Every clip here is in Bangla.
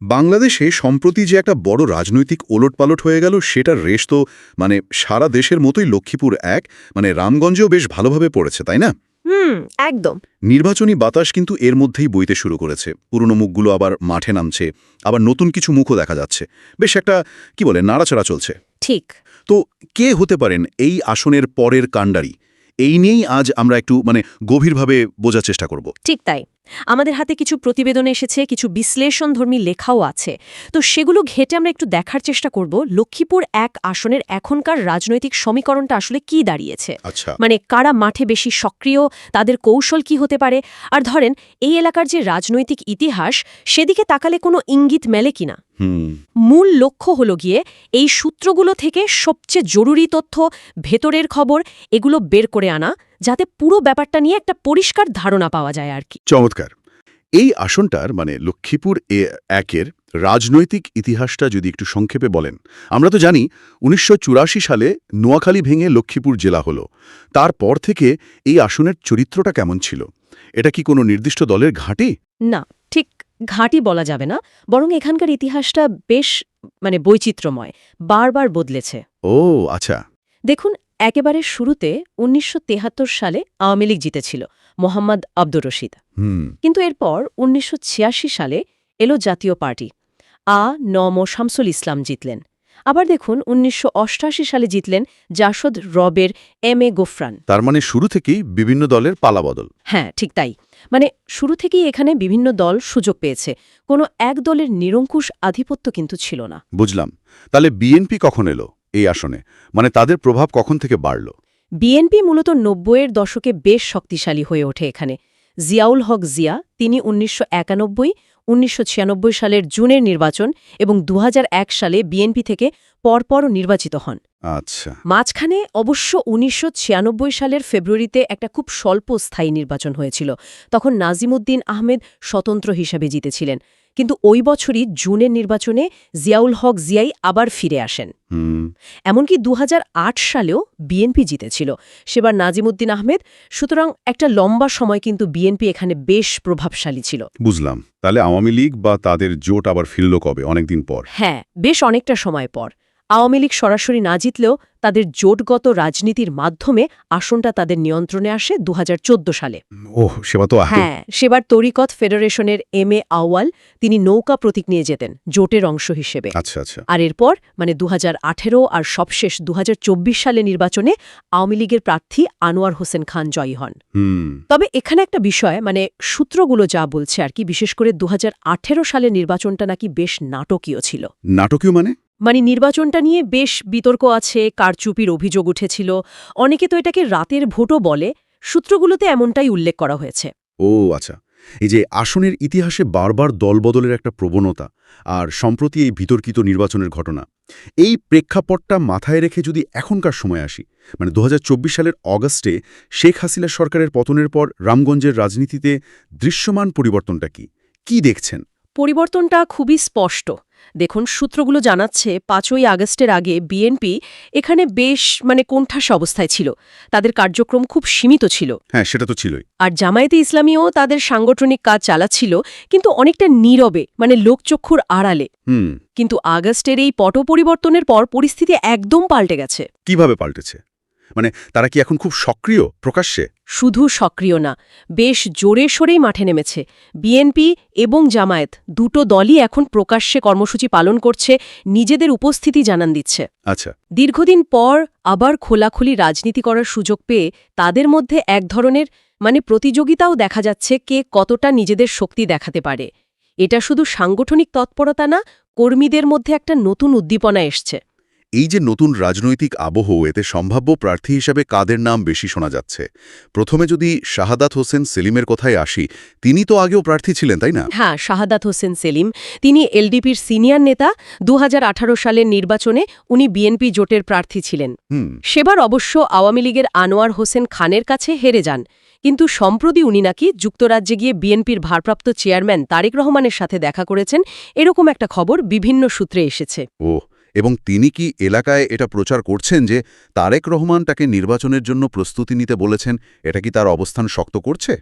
বাংলাদেশে সম্প্রতি যে একটা বড় রাজনৈতিক ওলটপালট হয়ে গেল সেটার রেশ তো মানে সারা দেশের মতোই লক্ষ্মীপুর এক মানে রামগঞ্জেও বেশ ভালোভাবে পড়েছে তাই না? হুম একদম। নির্বাচনী বাতাস কিন্তু এর মধ্যেই বইতে শুরু করেছে। পুরনো মুখগুলো আবার মাঠে নামছে আবার নতুন কিছু মুখও দেখা যাচ্ছে। বেশ একটা কি বলে নাড়াচাড়া চলছে। ঠিক। তো কে হতে পারেন এই আসনের পরের কাণ্ডারি? এই নিয়েই আজ আমরা একটু মানে গভীরভাবে বোঝার চেষ্টা করব। ঠিক তাই। আমাদের হাতে কিছু প্রতিবেদন এসেছে কিছু বিশ্লেষণধর্মী লেখাও আছে। তো সেগুলো ঘেটে আমরা একটু দেখার চেষ্টা করব লক্ষ্মীপুর এক আসনের এখনকার রাজনৈতিক সমীকরণটা আসলে কি দাঁড়িয়েছে? আচ্ছা। মানে কারা মাঠে বেশি সক্রিয় তাদের কৌশল কি হতে পারে? আর ধরেন এই এলাকার যে রাজনৈতিক ইতিহাস সেদিকে তাকালে কোনো ইঙ্গিত মেলে কিনা? মূল লক্ষ্য হলো গিয়ে এই সূত্রগুলো থেকে সবচেয়ে জরুরি তথ্য ভেতরের খবর এগুলো বের করে আনা যাতে পুরো ব্যাপারটা নিয়ে একটা পরিষ্কার ধারণা পাওয়া যায় আর কি। চমৎকার। এই আসনটার মানে লক্ষ্মীপুর এ একের রাজনৈতিক ইতিহাসটা যদি একটু সংক্ষেপে বলেন আমরা তো জানি উনিশশো চুরাশি সালে নোয়াখালী ভেঙে লক্ষ্মীপুর জেলা হলো। তারপর থেকে এই আসনের চরিত্রটা কেমন ছিল? এটা কি কোনো নির্দিষ্ট দলের ঘাঁটি? না ঠিক ঘাঁটি বলা যাবে না বরং এখানকার ইতিহাসটা বেশ মানে বৈচিত্র্যময় বারবার বদলেছে। ও আচ্ছা। দেখুন একেবারে শুরুতে উনিশশো সালে আওয়ামী লীগ জিতেছিল মোহাম্মদ আব্দুর রশিদ। কিন্তু এরপর উনিশশো ছিয়াশি সালে এলো জাতীয় পার্টি। আ নম শামসুল ইসলাম জিতলেন। আবার দেখুন উনিশশো সালে জিতলেন জাসদ রবের এম এ গোফরান। তার মানে শুরু থেকেই বিভিন্ন দলের পালাবদল হ্যাঁ ঠিক তাই। মানে শুরু থেকেই এখানে বিভিন্ন দল সুযোগ পেয়েছে। কোনো এক দলের নিরঙ্কুশ আধিপত্য কিন্তু ছিল না। বুঝলাম। তাহলে বিএনপি কখন এলো? এই আসনে। মানে তাদের প্রভাব কখন থেকে বাড়ল? বিএনপি মূলত নব্বইয়ের দশকে বেশ শক্তিশালী হয়ে ওঠে এখানে। জিয়াউল হক জিয়া তিনি উনিশশো একানব্বই উনিশশো সালের জুনের নির্বাচন এবং দু হাজার এক সালে বিএনপি থেকে পরপর নির্বাচিত হন। আচ্ছা। মাঝখানে অবশ্য উনিশশো ছিয়ানব্বই সালের ফেব্রুয়ারিতে একটা খুব স্বল্প স্থায়ী নির্বাচন হয়েছিল। তখন নাজিমুদ্দিন আহমেদ স্বতন্ত্র হিসাবে জিতেছিলেন। কিন্তু ওই বছরই জুনের নির্বাচনে জিয়াউল হক জিয়াই আবার ফিরে আসেন। এমনকি দু হাজার আট সালেও বিএনপি জিতেছিল। সেবার নাজিমুদ্দিন আহমেদ সুতরাং একটা লম্বা সময় কিন্তু বিএনপি এখানে বেশ প্রভাবশালী ছিল। বুঝলাম। তাহলে আওয়ামী লীগ বা তাদের জোট আবার ফিরল কবে? অনেকদিন পর। হ্যাঁ বেশ অনেকটা সময় পর। আওয়ামী লীগ সরাসরি না জিতলেও তাদের জোটগত রাজনীতির মাধ্যমে আসনটা তাদের নিয়ন্ত্রণে আসে দু হাজার চোদ্দ সালে। ওহ সেবা তো হ্যাঁ সেবার তরিকত ফেডারেশনের এম এ আওয়াল তিনি নৌকা প্রতীক নিয়ে যেতেন জোটের অংশ হিসেবে। আচ্ছা আচ্ছা। আর এরপর মানে দু হাজার আঠেরো আর সবশেষ দু হাজার চব্বিশ সালে নির্বাচনে আওয়ামী লীগের প্রার্থী আনোয়ার হোসেন খান জয়ী হন। তবে এখানে একটা বিষয় মানে সূত্রগুলো যা বলছে আর কি বিশেষ করে দু সালের নির্বাচনটা নাকি বেশ নাটকীয় ছিল। নাটকীয় মানে? মানে নির্বাচনটা নিয়ে বেশ বিতর্ক আছে, কারচুপির অভিযোগ উঠেছিল। অনেকে তো এটাকে রাতের ভোটও বলে। সূত্রগুলোতে এমনটাই উল্লেখ করা হয়েছে। ও আচ্ছা। এই যে আসনের ইতিহাসে বারবার দলবদলের একটা প্রবণতা আর সম্প্রতি এই বিতর্কিত নির্বাচনের ঘটনা, এই প্রেক্ষাপটটা মাথায় রেখে যদি এখনকার সময় আসি মানে দু হাজার চব্বিশ সালের অগাস্টে শেখ হাসিনা সরকারের পতনের পর রামগঞ্জের রাজনীতিতে দৃশ্যমান পরিবর্তনটা কি? কি দেখছেন? পরিবর্তনটা খুবই স্পষ্ট। দেখুন সূত্রগুলো জানাচ্ছে পাঁচই আগস্টের আগে বিএনপি এখানে বেশ মানে কোণঠাস অবস্থায় ছিল। তাদের কার্যক্রম খুব সীমিত ছিল। হ্যাঁ সেটা তো ছিলই। আর জামায়াতে ইসলামীও তাদের সাংগঠনিক কাজ চালাচ্ছিল কিন্তু অনেকটা নীরবে মানে লোকচক্ষুর আড়ালে। কিন্তু আগস্টের এই পট পরিবর্তনের পর পরিস্থিতি একদম পাল্টে গেছে। কীভাবে পাল্টেছে? মানে তারা কি এখন খুব সক্রিয় প্রকাশ্যে? শুধু সক্রিয় না বেশ জোরে সোরেই মাঠে নেমেছে। বিএনপি এবং জামায়াত দুটো দলই এখন প্রকাশ্যে কর্মসূচি পালন করছে নিজেদের উপস্থিতি জানান দিচ্ছে। আচ্ছা। দীর্ঘদিন পর আবার খোলাখুলি রাজনীতি করার সুযোগ পেয়ে তাদের মধ্যে এক ধরনের মানে প্রতিযোগিতাও দেখা যাচ্ছে কে কতটা নিজেদের শক্তি দেখাতে পারে। এটা শুধু সাংগঠনিক তৎপরতা না কর্মীদের মধ্যে একটা নতুন উদ্দীপনা এসছে। এই যে নতুন রাজনৈতিক আবহ এতে সম্ভাব্য প্রার্থী হিসাবে কাদের নাম বেশি শোনা যাচ্ছে? প্রথমে যদি শাহাদাত হোসেন সেলিমের কথায় আসি তিনি তো আগেও প্রার্থী ছিলেন তাই না? হ্যাঁ শাহাদাত হোসেন সেলিম। তিনি এলডিপির সিনিয়র নেতা। দু হাজার আঠারো সালের নির্বাচনে উনি বিএনপি জোটের প্রার্থী ছিলেন। সেবার অবশ্য আওয়ামী লীগের আনোয়ার হোসেন খানের কাছে হেরে যান। কিন্তু সম্প্রতি উনি নাকি যুক্তরাজ্যে গিয়ে বিএনপির ভারপ্রাপ্ত চেয়ারম্যান তারেক রহমানের সাথে দেখা করেছেন। এরকম একটা খবর বিভিন্ন সূত্রে এসেছে। ও এবং তিনি কি এলাকায় এটা প্রচার করছেন যে তারেক রহমান তাকে নির্বাচনের জন্য প্রস্তুতি নিতে বলেছেন? এটা কি তার অবস্থান শক্ত করছে?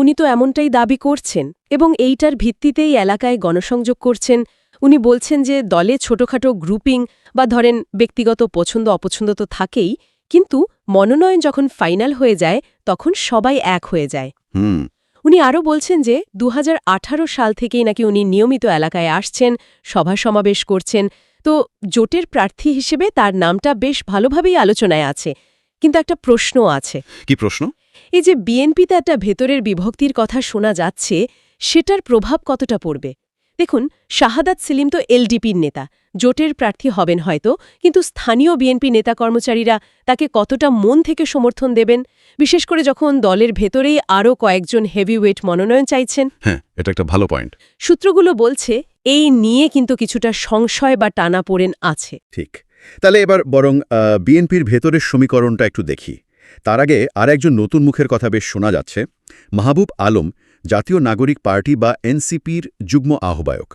উনি তো এমনটাই দাবি করছেন এবং এইটার ভিত্তিতেই এলাকায় গণসংযোগ করছেন। উনি বলছেন যে দলে ছোটখাটো গ্রুপিং বা ধরেন ব্যক্তিগত পছন্দ অপছন্দ তো থাকেই কিন্তু মনোনয়ন যখন ফাইনাল হয়ে যায় তখন সবাই এক হয়ে যায়। হুম। উনি আরও বলছেন যে দু হাজার আঠারো সাল থেকেই নাকি উনি নিয়মিত এলাকায় আসছেন সভা সমাবেশ করছেন। তো জোটের প্রার্থী হিসেবে তার নামটা বেশ ভালোভাবেই আলোচনায় আছে কিন্তু একটা প্রশ্ন আছে। কি প্রশ্ন? এই যে বিএনপিতে একটা ভেতরের বিভক্তির কথা শোনা যাচ্ছে সেটার প্রভাব কতটা পড়বে? দেখুন শাহাদাত সেলিম তো এলডিপির নেতা জোটের প্রার্থী হবেন হয়তো কিন্তু স্থানীয় বিএনপি নেতা কর্মচারীরা তাকে কতটা মন থেকে সমর্থন দেবেন? বিশেষ করে যখন দলের ভেতরেই আরও কয়েকজন হেভিওয়েট মনোনয়ন চাইছেন। হ্যাঁ এটা একটা ভালো পয়েন্ট সূত্রগুলো বলছে এই নিয়ে কিন্তু কিছুটা সংশয় বা টানাপোড়েন আছে। ঠিক। তাহলে এবার বরং বিএনপির ভেতরের সমীকরণটা একটু দেখি। তার আগে আর একজন নতুন মুখের কথা বেশ শোনা যাচ্ছে। মাহবুব আলম জাতীয় নাগরিক পার্টি বা এনসিপির যুগ্ম আহ্বায়ক।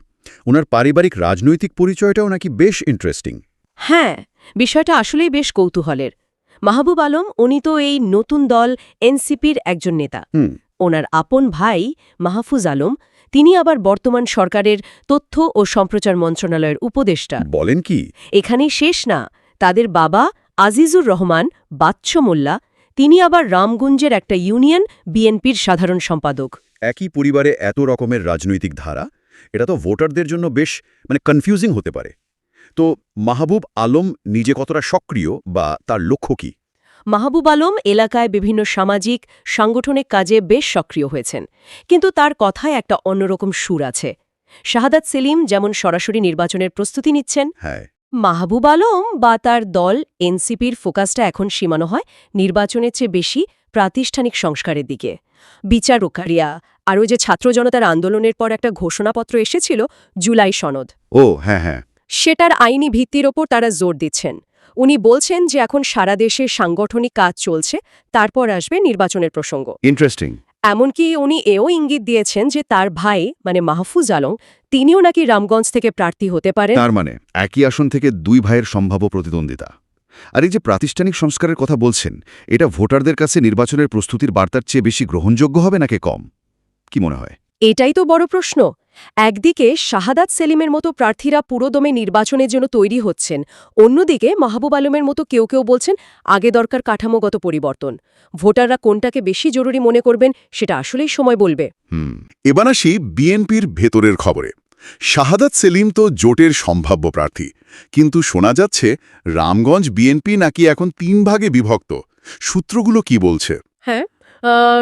ওনার পারিবারিক রাজনৈতিক পরিচয়টাও নাকি বেশ ইন্টারেস্টিং হ্যাঁ বিষয়টা আসলেই বেশ কৌতূহলের। মাহবুব আলম উনি তো এই নতুন দল এনসিপির একজন নেতা। ওনার আপন ভাই মাহফুজ আলম তিনি আবার বর্তমান সরকারের তথ্য ও সম্প্রচার মন্ত্রণালয়ের উপদেষ্টা। বলেন কি? এখানেই শেষ না তাদের বাবা আজিজুর রহমান বাচ্চ মোল্লা তিনি আবার রামগুঞ্জের একটা ইউনিয়ন বিএনপির সাধারণ সম্পাদক। একই পরিবারে এত রকমের রাজনৈতিক ধারা? এটা তো ভোটারদের জন্য বেশ মানে কনফিউজিং হতে পারে। তো মাহবুব আলম নিজে কতটা সক্রিয় বা তার লক্ষ্য কি? মাহবুব আলম এলাকায় বিভিন্ন সামাজিক সাংগঠনিক কাজে বেশ সক্রিয় হয়েছেন। কিন্তু তার কথায় একটা অন্যরকম সুর আছে। শাহাদাত সেলিম যেমন সরাসরি নির্বাচনের প্রস্তুতি নিচ্ছেন হ্যাঁ। মাহবুব আলম বা তার দল এনসিপির ফোকাসটা এখন সীমানো হয় নির্বাচনের চেয়ে বেশি প্রাতিষ্ঠানিক সংস্কারের দিকে। বিচারকারিয়া আর ওই যে ছাত্র জনতার আন্দোলনের পর একটা ঘোষণাপত্র এসেছিল জুলাই সনদ। ও হ্যাঁ হ্যাঁ। সেটার আইনি ভিত্তির ওপর তারা জোর দিচ্ছেন। উনি বলছেন যে এখন সারা দেশে সাংগঠনিক কাজ চলছে তারপর আসবে নির্বাচনের প্রসঙ্গ। ইন্টারেস্টিং এমনকি উনি এও ইঙ্গিত দিয়েছেন যে তার ভাই মানে মাহফুজ আলম তিনিও নাকি রামগঞ্জ থেকে প্রার্থী হতে পারেন। তার মানে একই আসন থেকে দুই ভাইয়ের সম্ভাব্য প্রতিদ্বন্দ্বিতা। আর এই যে প্রাতিষ্ঠানিক সংস্কারের কথা বলছেন এটা ভোটারদের কাছে নির্বাচনের প্রস্তুতির বার্তার চেয়ে বেশি গ্রহণযোগ্য হবে নাকি কম? কি মনে হয়? এটাই তো বড় প্রশ্ন। একদিকে শাহাদাত সেলিমের মতো প্রার্থীরা পুরোদমে নির্বাচনের জন্য তৈরি হচ্ছেন অন্যদিকে মাহবুব আলমের মতো কেউ কেউ বলছেন আগে দরকার কাঠামোগত পরিবর্তন। ভোটাররা কোনটাকে বেশি জরুরি মনে করবেন সেটা আসলেই সময় বলবে। এবার আসি বিএনপির ভেতরের খবরে। শাহাদাত সেলিম তো জোটের সম্ভাব্য প্রার্থী কিন্তু শোনা যাচ্ছে রামগঞ্জ বিএনপি নাকি এখন তিন ভাগে বিভক্ত। সূত্রগুলো কি বলছে? হ্যাঁ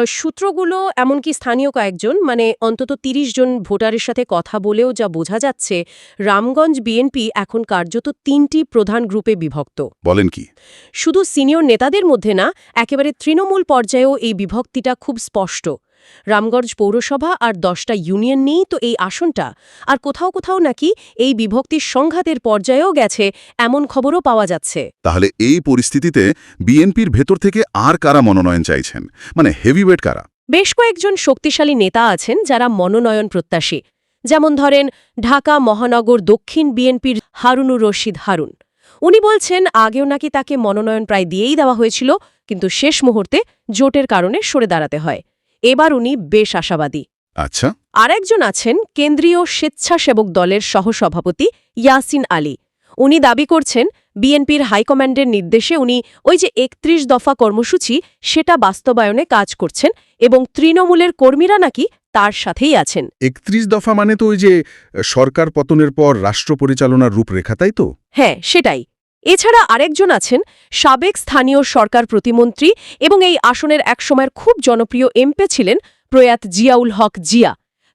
সূত্রগুলো এমনকি স্থানীয় কয়েকজন মানে অন্তত ৩০ জন ভোটারের সাথে কথা বলেও যা বোঝা যাচ্ছে রামগঞ্জ বিএনপি এখন কার্যত তিনটি প্রধান গ্রুপে বিভক্ত। বলেন কি? শুধু সিনিয়র নেতাদের মধ্যে না একেবারে তৃণমূল পর্যায়েও এই বিভক্তিটা খুব স্পষ্ট। রামগঞ্জ পৌরসভা আর দশটা ইউনিয়ন নেই তো এই আসনটা। আর কোথাও কোথাও নাকি এই বিভক্তির সংঘাতের পর্যায়েও গেছে এমন খবরও পাওয়া যাচ্ছে। তাহলে এই পরিস্থিতিতে বিএনপির ভেতর থেকে আর কারা মনোনয়ন চাইছেন? মানে হেভিওয়েট কারা? বেশ কয়েকজন শক্তিশালী নেতা আছেন যারা মনোনয়ন প্রত্যাশী। যেমন ধরেন ঢাকা মহানগর দক্ষিণ বিএনপির হারুনুর রশিদ হারুন। উনি বলছেন আগেও নাকি তাকে মনোনয়ন প্রায় দিয়েই দেওয়া হয়েছিল কিন্তু শেষ মুহূর্তে জোটের কারণে সরে দাঁড়াতে হয়। এবার উনি বেশ আশাবাদী। আচ্ছা। আরেকজন আছেন কেন্দ্রীয় স্বেচ্ছাসেবক দলের সহসভাপতি ইয়াসিন আলী। উনি দাবি করছেন বিএনপির হাইকমান্ডের নির্দেশে উনি ওই যে একত্রিশ দফা কর্মসূচি সেটা বাস্তবায়নে কাজ করছেন এবং তৃণমূলের কর্মীরা নাকি তার সাথেই আছেন। একত্রিশ দফা মানে তো ওই যে সরকার পতনের পর রাষ্ট্র পরিচালনার রূপরেখা তাই তো? হ্যাঁ সেটাই। এছাড়া আরেকজন আছেন সাবেক স্থানীয় সরকার প্রতিমন্ত্রী এবং এই আসনের একসময়ের খুব জনপ্রিয় এমপি ছিলেন প্রয়াত জিয়াউল হক জিয়া।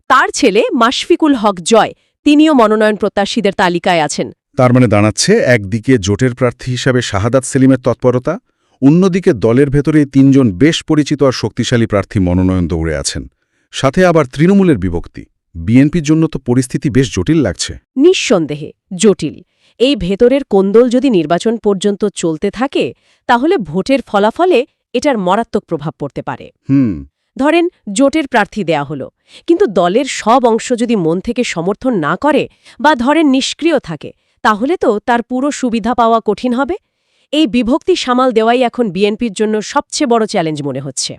তার ছেলে মাশফিকুল হক জয় তিনিও মনোনয়ন প্রত্যাশীদের তালিকায় আছেন। তার মানে দাঁড়াচ্ছে একদিকে জোটের প্রার্থী হিসাবে শাহাদাত সেলিমের তৎপরতা অন্যদিকে দলের ভেতরে তিনজন বেশ পরিচিত আর শক্তিশালী প্রার্থী মনোনয়ন দৌড়ে আছেন। সাথে আবার তৃণমূলের বিভক্তি বিএনপির জন্য তো পরিস্থিতি বেশ জটিল লাগছে। নিঃসন্দেহে জটিল। এই ভেতরের কোন্দল যদি নির্বাচন পর্যন্ত চলতে থাকে তাহলে ভোটের ফলাফলে এটার মারাত্মক প্রভাব পড়তে পারে। হুম। ধরেন জোটের প্রার্থী দেয়া হলো। কিন্তু দলের সব অংশ যদি মন থেকে সমর্থন না করে বা ধরেন নিষ্ক্রিয় থাকে তাহলে তো তার পুরো সুবিধা পাওয়া কঠিন হবে। এই বিভক্তি সামাল দেওয়াই এখন বিএনপির জন্য সবচেয়ে বড় চ্যালেঞ্জ মনে হচ্ছে।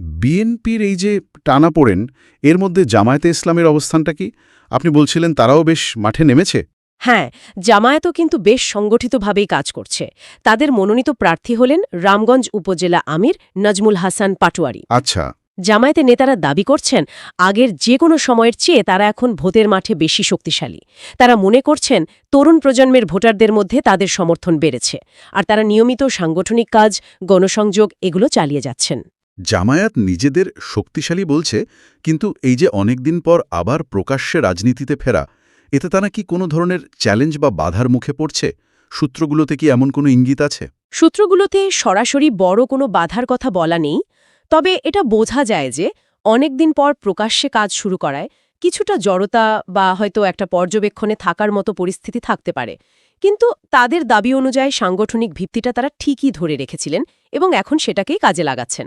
বিএনপির এই যে টানা পড়েন এর মধ্যে জামায়াতে ইসলামের অবস্থানটা কি? আপনি বলছিলেন তারাও বেশ মাঠে নেমেছে? হ্যাঁ জামায়াতও কিন্তু বেশ সংগঠিতভাবেই কাজ করছে। তাদের মনোনীত প্রার্থী হলেন রামগঞ্জ উপজেলা আমির নাজমুল হাসান পাটোয়ারি। আচ্ছা। জামায়াতের নেতারা দাবি করছেন আগের যে কোনো সময়ের চেয়ে তারা এখন ভোটের মাঠে বেশি শক্তিশালী। তারা মনে করছেন তরুণ প্রজন্মের ভোটারদের মধ্যে তাদের সমর্থন বেড়েছে। আর তারা নিয়মিত সাংগঠনিক কাজ গণসংযোগ এগুলো চালিয়ে যাচ্ছেন। জামায়াত নিজেদের শক্তিশালী বলছে কিন্তু এই যে অনেকদিন পর আবার প্রকাশ্যে রাজনীতিতে ফেরা এতে তারা কি কোনো ধরনের চ্যালেঞ্জ বা বাধার মুখে পড়ছে? সূত্রগুলোতে কি এমন কোনো ইঙ্গিত আছে? সূত্রগুলোতে সরাসরি বড় কোনো বাধার কথা বলা নেই তবে এটা বোঝা যায় যে অনেকদিন পর প্রকাশ্যে কাজ শুরু করায় কিছুটা জড়তা বা হয়তো একটা পর্যবেক্ষণে থাকার মতো পরিস্থিতি থাকতে পারে। কিন্তু তাদের দাবি অনুযায়ী সাংগঠনিক ভিত্তিটা তারা ঠিকই ধরে রেখেছিলেন এবং এখন সেটাকেই কাজে লাগাচ্ছেন।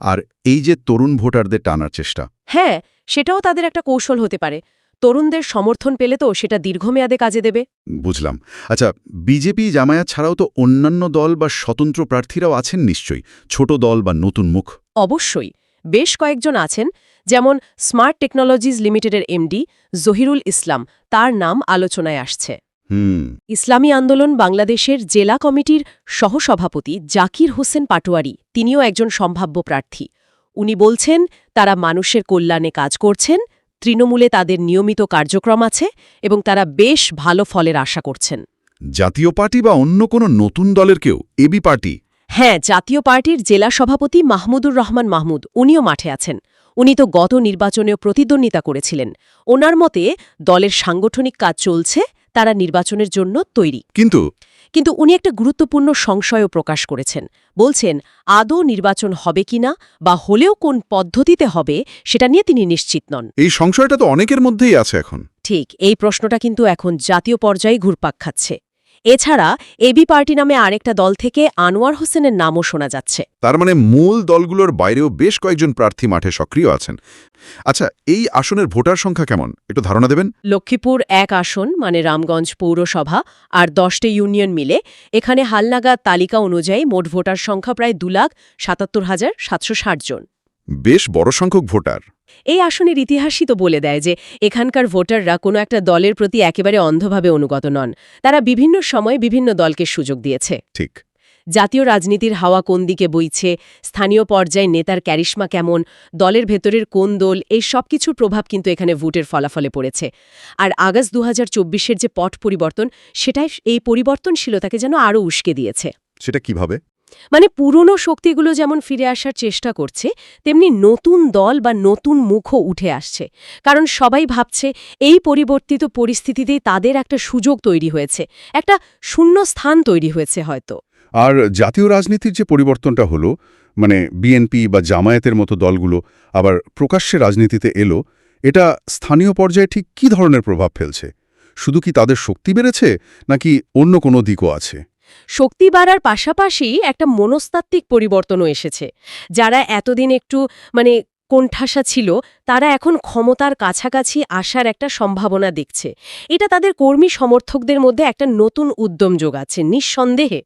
আর এই যে তরুণ ভোটারদের টানার চেষ্টা? হ্যাঁ সেটাও তাদের একটা কৌশল হতে পারে। তরুণদের সমর্থন পেলে তো সেটা দীর্ঘমেয়াদে কাজে দেবে। বুঝলাম। আচ্ছা বিজেপি জামায়াত ছাড়াও তো অন্যান্য দল বা স্বতন্ত্র প্রার্থীরাও আছেন নিশ্চয়ই। ছোট দল বা নতুন মুখ। অবশ্যই। বেশ কয়েকজন আছেন যেমন স্মার্ট টেকনোলজিজ লিমিটেডের এমডি জহিরুল ইসলাম। তার নাম আলোচনায় আসছে। ইসলামী আন্দোলন বাংলাদেশের জেলা কমিটির সহসভাপতি জাকির হোসেন পাটোয়ারি তিনিও একজন সম্ভাব্য প্রার্থী। উনি বলছেন তারা মানুষের কল্যাণে কাজ করছেন তৃণমূলে তাদের নিয়মিত কার্যক্রম আছে এবং তারা বেশ ভালো ফলের আশা করছেন। জাতীয় পার্টি বা অন্য কোনো নতুন দলের কেউ? AB party? হ্যাঁ জাতীয় পার্টির জেলা সভাপতি মাহমুদুর রহমান মাহমুদ উনিও মাঠে আছেন। উনি তো গত নির্বাচনেও প্রতিদ্বন্দ্বিতা করেছিলেন। ওনার মতে দলের সাংগঠনিক কাজ চলছে তারা নির্বাচনের জন্য তৈরি। কিন্তু কিন্তু উনি একটা গুরুত্বপূর্ণ সংশয়ও প্রকাশ করেছেন। বলছেন আদৌ নির্বাচন হবে কিনা বা হলেও কোন পদ্ধতিতে হবে সেটা নিয়ে তিনি নিশ্চিত নন। এই সংশয়টা তো অনেকের মধ্যেই আছে এখন। ঠিক এই প্রশ্নটা কিন্তু এখন জাতীয় পর্যায়ে ঘুরপাক খাচ্ছে। এছাড়া এবি পার্টি নামে আরেকটা দল থেকে আনোয়ার হোসেনের নামও শোনা যাচ্ছে। তার মানে মূল দলগুলোর বাইরেও বেশ কয়েকজন প্রার্থী মাঠে সক্রিয় আছেন। আচ্ছা এই আসনের ভোটার সংখ্যা কেমন? একটু ধারণা দেবেন? লক্ষ্মীপুর এক আসন মানে রামগঞ্জ পৌরসভা আর দশটি ইউনিয়ন মিলে। এখানে হালনাগাদ তালিকা অনুযায়ী মোট ভোটার সংখ্যা প্রায় দু লাখ সাতাত্তর হাজার সাতশো ষাট জন। বেশ বড় সংখ্যক ভোটার। এই আসনের ইতিহাসই তো বলে দেয় যে এখানকার ভোটাররা কোনো একটা দলের প্রতি একেবারে অন্ধভাবে অনুগত নন। তারা বিভিন্ন সময় বিভিন্ন দলকে সুযোগ দিয়েছে। ঠিক। জাতীয় রাজনীতির হাওয়া কোন দিকে বইছে? স্থানীয় পর্যায়ে নেতার ক্যারিশমা কেমন? দলের ভেতরের কোন দল? এই সব কিছুর প্রভাব কিন্তু এখানে ভোটের ফলাফলে পড়েছে। আর আগস্ট দু হাজার যে পট পরিবর্তন সেটাই এই পরিবর্তনশীলতাকে যেন আরও উস্কে দিয়েছে। সেটা কীভাবে? মানে পুরনো শক্তিগুলো যেমন ফিরে আসার চেষ্টা করছে, তেমনি নতুন দল বা নতুন মুখও উঠে আসছে। কারণ সবাই ভাবছে, এই পরিবর্তিত পরিস্থিতিতেই তাদের একটা সুযোগ তৈরি হয়েছে, একটা শূন্য স্থান তৈরি হয়েছে হয়তো। আর জাতীয় রাজনীতির যে পরিবর্তনটা হলো মানে বিএনপি বা জামায়াতের মতো দলগুলো আবার প্রকাশ্যে রাজনীতিতে এলো, এটা স্থানীয় পর্যায়ে ঠিক কী ধরনের প্রভাব ফেলছে? শুধু কি তাদের শক্তি বেড়েছে, নাকি অন্য কোনো দিকও আছে? শক্তি বাড়ার পাশাপাশি একটা মনস্তাত্ত্বিক পরিবর্তনও এসেছে। যারা এতদিন একটু মানে কোণঠাসা ছিল তারা এখন ক্ষমতার কাছাকাছি আসার একটা সম্ভাবনা দেখছে। এটা তাদের কর্মী সমর্থকদের মধ্যে একটা নতুন উদ্যম যোগাচ্ছে নিঃসন্দেহে।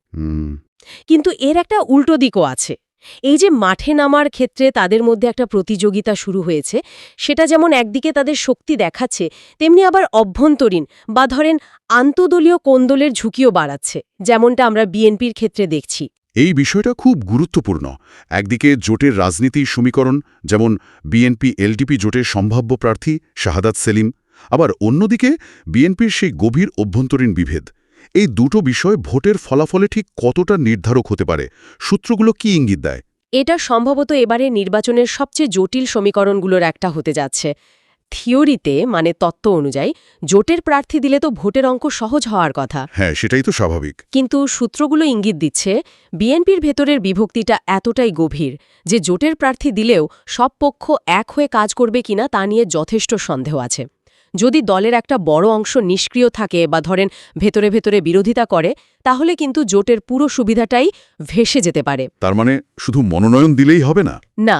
কিন্তু এর একটা উল্টো দিকও আছে। এই যে মাঠে নামার ক্ষেত্রে তাদের মধ্যে একটা প্রতিযোগিতা শুরু হয়েছে, সেটা যেমন একদিকে তাদের শক্তি দেখাচ্ছে, তেমনি আবার অভ্যন্তরীণ বা ধরেন আন্তদলীয় কোন্দলের ঝুঁকিও বাড়াচ্ছে, যেমনটা আমরা বিএনপির ক্ষেত্রে দেখছি। এই বিষয়টা খুব গুরুত্বপূর্ণ। একদিকে জোটের রাজনীতি সমীকরণ, যেমন বিএনপি এলডিপি জোটের সম্ভাব্য প্রার্থী শাহাদাত সেলিম, আবার অন্যদিকে বিএনপির সেই গভীর অভ্যন্তরীণ বিভেদ। এই দুটো বিষয় ভোটের ফলাফলে ঠিক কতটা নির্ধারক হতে পারে? সূত্রগুলো কি ইঙ্গিত দেয়? এটা সম্ভবত এবারে নির্বাচনের সবচেয়ে জটিল সমীকরণগুলোর একটা হতে যাচ্ছে। থিওরিতে মানে তত্ত্ব অনুযায়ী জোটের প্রার্থী দিলে তো ভোটের অঙ্ক সহজ হওয়ার কথা। হ্যাঁ সেটাই তো স্বাভাবিক। কিন্তু সূত্রগুলো ইঙ্গিত দিচ্ছে বিএনপির ভেতরের বিভক্তিটা এতটাই গভীর যে জোটের প্রার্থী দিলেও সব পক্ষ এক হয়ে কাজ করবে কিনা তা নিয়ে যথেষ্ট সন্দেহ আছে। যদি দলের একটা বড় অংশ নিষ্ক্রিয় থাকে বা ধরেন ভেতরে ভেতরে বিরোধিতা করে তাহলে কিন্তু জোটের পুরো সুবিধাটাই ভেসে যেতে পারে। তার মানে শুধু মনোনয়ন দিলেই হবে না? না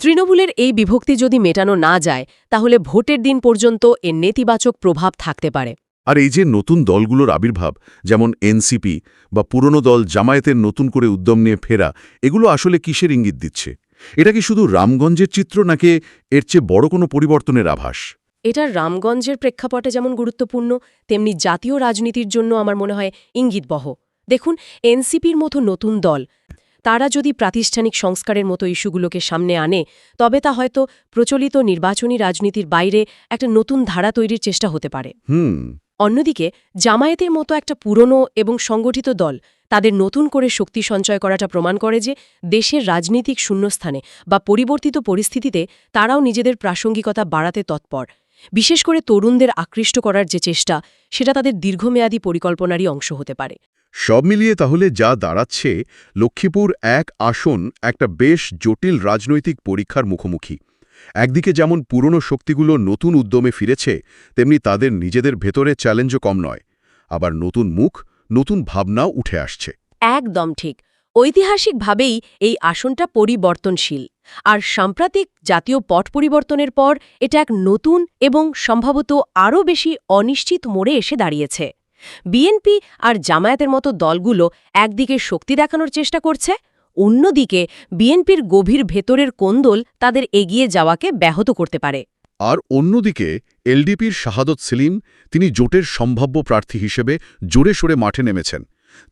তৃণমূলের এই বিভক্তি যদি মেটানো না যায় তাহলে ভোটের দিন পর্যন্ত এর নেতিবাচক প্রভাব থাকতে পারে। আর এই যে নতুন দলগুলোর আবির্ভাব যেমন এনসিপি বা পুরনো দল জামায়াতের নতুন করে উদ্যম নিয়ে ফেরা এগুলো আসলে কিসের ইঙ্গিত দিচ্ছে? এটা কি শুধু রামগঞ্জের চিত্র নাকি এর চেয়ে বড় কোনো পরিবর্তনের আভাস? এটা রামগঞ্জের প্রেক্ষাপটে যেমন গুরুত্বপূর্ণ তেমনি জাতীয় রাজনীতির জন্য আমার মনে হয় ইঙ্গিতবহ। দেখুন এনসিপির মতো নতুন দল তারা যদি প্রাতিষ্ঠানিক সংস্কারের মতো ইস্যুগুলোকে সামনে আনে তবে তা হয়তো প্রচলিত নির্বাচনী রাজনীতির বাইরে একটা নতুন ধারা তৈরির চেষ্টা হতে পারে। অন্যদিকে জামায়াতের মতো একটা পুরনো এবং সংগঠিত দল তাদের নতুন করে শক্তি সঞ্চয় করাটা প্রমাণ করে যে দেশের রাজনৈতিক শূন্যস্থানে বা পরিবর্তিত পরিস্থিতিতে তারাও নিজেদের প্রাসঙ্গিকতা বাড়াতে তৎপর। বিশেষ করে তরুণদের আকৃষ্ট করার যে চেষ্টা সেটা তাদের দীর্ঘমেয়াদী পরিকল্পনারই অংশ হতে পারে। সব মিলিয়ে তাহলে যা দাঁড়াচ্ছে লক্ষ্মীপুর এক আসন একটা বেশ জটিল রাজনৈতিক পরীক্ষার মুখোমুখি। একদিকে যেমন পুরনো শক্তিগুলো নতুন উদ্যমে ফিরেছে তেমনি তাদের নিজেদের ভেতরে চ্যালেঞ্জও কম নয়। আবার নতুন মুখ নতুন ভাবনাও উঠে আসছে। একদম ঠিক। ঐতিহাসিকভাবেই এই আসনটা পরিবর্তনশীল। আর সাম্প্রতিক জাতীয় পট পরিবর্তনের পর এটা এক নতুন এবং সম্ভবত আরও বেশি অনিশ্চিত মোড়ে এসে দাঁড়িয়েছে। বিএনপি আর জামায়াতের মতো দলগুলো একদিকে শক্তি দেখানোর চেষ্টা করছে, অন্যদিকে বিএনপির গভীর ভেতরের কোন্দল তাদের এগিয়ে যাওয়াকে ব্যাহত করতে পারে। আর অন্যদিকে এলডিপির শাহাদত সেলিম, তিনি জোটের সম্ভাব্য প্রার্থী হিসেবে জোরে সোরে মাঠে নেমেছেন।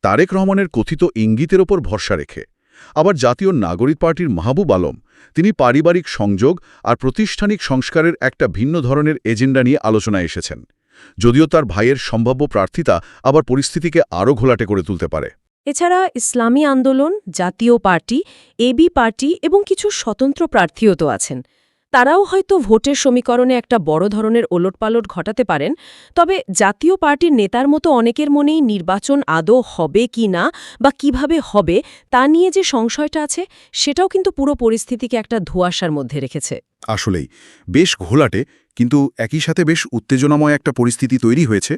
তারেক রহমানের কথিত ইঙ্গিতের ওপর ভরসা রেখে। আবার জাতীয় নাগরিক পার্টির মাহবুব আলম, তিনি পারিবারিক সংযোগ আর প্রতিষ্ঠানিক সংস্কারের একটা ভিন্ন ধরনের এজেন্ডা নিয়ে আলোচনায় এসেছেন। যদিও তার ভাইয়ের সম্ভাব্য প্রার্থিতা আবার পরিস্থিতিকে আরও ঘোলাটে করে তুলতে পারে। এছাড়া ইসলামী আন্দোলন, জাতীয় পার্টি এবি পার্টি এবং কিছু স্বতন্ত্র প্রার্থীও তো আছেন। তারাও হয়তো ভোটের সমীকরণে একটা বড় ধরনের ওলটপালট ঘটাতে পারেন তবে জাতীয় পার্টির নেতার মতো অনেকের মনেই নির্বাচন আদৌ হবে কি না বা কীভাবে হবে তা নিয়ে যে সংশয়টা আছে সেটাও কিন্তু পুরো পরিস্থিতিকে একটা ধোঁয়াশার মধ্যে রেখেছে। আসলেই বেশ ঘোলাটে কিন্তু একই সাথে বেশ উত্তেজনাময় একটা পরিস্থিতি তৈরি হয়েছে।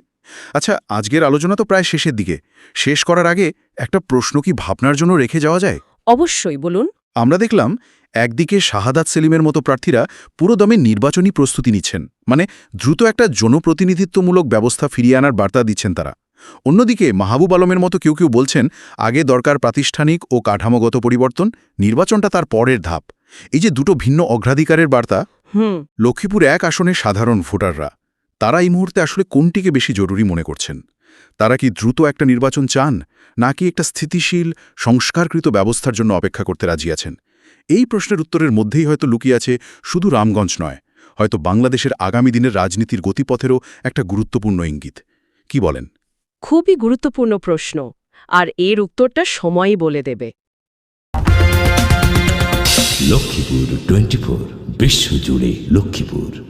আচ্ছা আজকের আলোচনা তো প্রায় শেষের দিকে। শেষ করার আগে একটা প্রশ্ন কি ভাবনার জন্য রেখে যাওয়া যায়? অবশ্যই বলুন। আমরা দেখলাম একদিকে শাহাদাত সেলিমের মতো প্রার্থীরা পুরোদমে নির্বাচনী প্রস্তুতি নিচ্ছেন মানে দ্রুত একটা জনপ্রতিনিধিত্বমূলক ব্যবস্থা ফিরিয়ে আনার বার্তা দিচ্ছেন তারা। অন্যদিকে মাহবুব আলমের মতো কেউ কেউ বলছেন আগে দরকার প্রাতিষ্ঠানিক ও কাঠামোগত পরিবর্তন নির্বাচনটা তার পরের ধাপ। এই যে দুটো ভিন্ন অগ্রাধিকারের বার্তা লক্ষ্মীপুর এক আসনে সাধারণ ভোটাররা তারা এই মুহূর্তে আসলে কোনটিকে বেশি জরুরি মনে করছেন? তারা কি দ্রুত একটা নির্বাচন চান নাকি একটা স্থিতিশীল সংস্কারকৃত ব্যবস্থার জন্য অপেক্ষা করতে রাজি আছেন? এই প্রশ্নের উত্তরের মধ্যেই হয়তো লুকিয়ে আছে শুধু রামগঞ্জ নয় হয়তো বাংলাদেশের আগামী দিনের রাজনীতির গতিপথেরও একটা গুরুত্বপূর্ণ ইঙ্গিত। কি বলেন? খুবই গুরুত্বপূর্ণ প্রশ্ন আর এর উত্তরটা সময়ই বলে দেবে। লক্ষ্মীপুর টোয়েন্টি ফোর বিশ্বজুড়ে লক্ষ্মীপুর।